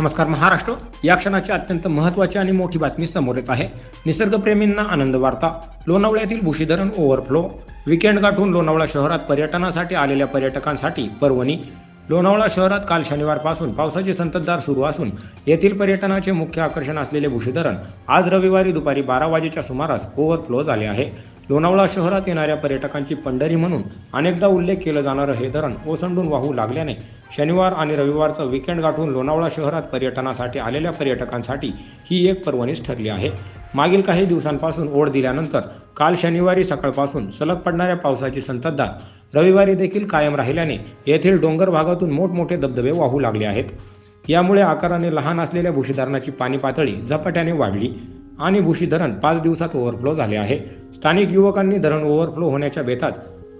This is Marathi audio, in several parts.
नमस्कार महाराष्ट्र. या क्षणाची अत्यंत महत्त्वाची आणि मोठी बातमी समोर येत आहे. निसर्गप्रेमींना आनंद वार्ता. लोणावळ्यातील भुशी धरण ओव्हरफ्लो विकेंड गाठून लोणावळा शहरात पर्यटनासाठी आलेल्या पर्यटकांसाठी पर्वणी. लोणावळा शहरात काल शनिवारपासून पावसाची संततधार सुरू असून येथील पर्यटनाचे मुख्य आकर्षण असलेले भुशी धरण आज रविवारी दुपारी बारा वाजेच्या सुमारास ओव्हरफ्लो झाले आहे. लोणावळा शहरात येणाऱ्या पर्यटकांची पंढरी म्हणून अनेकदा उल्लेख केलं जाणारं हे धरण ओसंडून वाहू लागल्याने शनिवार आणि रविवारचं विकेंड गाठून लोणावळा शहरात पर्यटनासाठी आलेल्या पर्यटकांसाठी ही एक पर्वणीच ठरली आहे. मागील काही दिवसांपासून ओढ दिल्यानंतर काल शनिवारी सकाळपासून सलग पडणाऱ्या पावसाची संततधार रविवारी देखील कायम राहिल्याने येथील डोंगर भागातून मोठमोठे धबधबे वाहू लागले आहेत. यामुळे आकाराने लहान असलेल्या भुशी पाणी पातळी झपाट्याने वाढली. आणि भुशी धरण पाच दिवसात ओव्हरफ्लो झाले आहे. स्थानिक युवकांनी धरण ओव्हरफ्लो होण्याच्या बेतात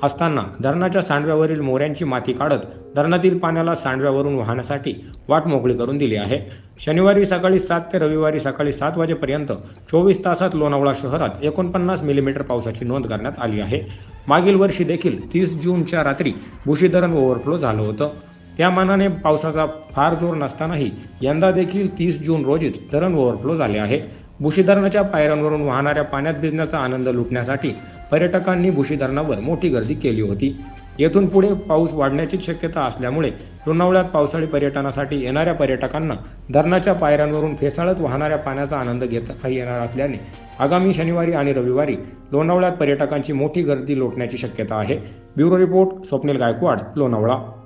असताना धरणाच्या सांडव्यावरील मोऱ्यांची माती काढत धरणातील पाण्याला सांडव्यावरून वाहण्यासाठी वाट मोकळी करून दिली आहे. शनिवारी सकाळी सात ते रविवारी सकाळी सात वाजेपर्यंत चोवीस तासात लोणावळा शहरात एकोणपन्नास मिलीमीटर पावसाची नोंद करण्यात आली आहे. मागील वर्षी देखील तीस जूनच्या रात्री भुशी धरण ओव्हरफ्लो झालं होतं. त्या मानाने पावसाचा फार जोर नसतानाही यंदा देखील तीस जून रोजीच धरण ओव्हरफ्लो झाले आहे. भुशी धरणाच्या पायऱ्यांवरून वाहणाऱ्या पाण्यात भिजण्याचा आनंद लुटण्यासाठी पर्यटकांनी भुशी धरणावर मोठी गर्दी केली होती. येथून पुढे पाऊस वाढण्याची शक्यता असल्यामुळे लोणावळ्यात पावसाळी पर्यटनासाठी येणाऱ्या पर्यटकांना धरणाच्या पायऱ्यांवरून फेसाळत वाहणाऱ्या पाण्याचा आनंद घेता येणार असल्याने आगामी शनिवारी आणि रविवारी लोणावळ्यात पर्यटकांची मोठी गर्दी लोटण्याची शक्यता आहे. Bureau report Swapnil Gaikwad Lonavala.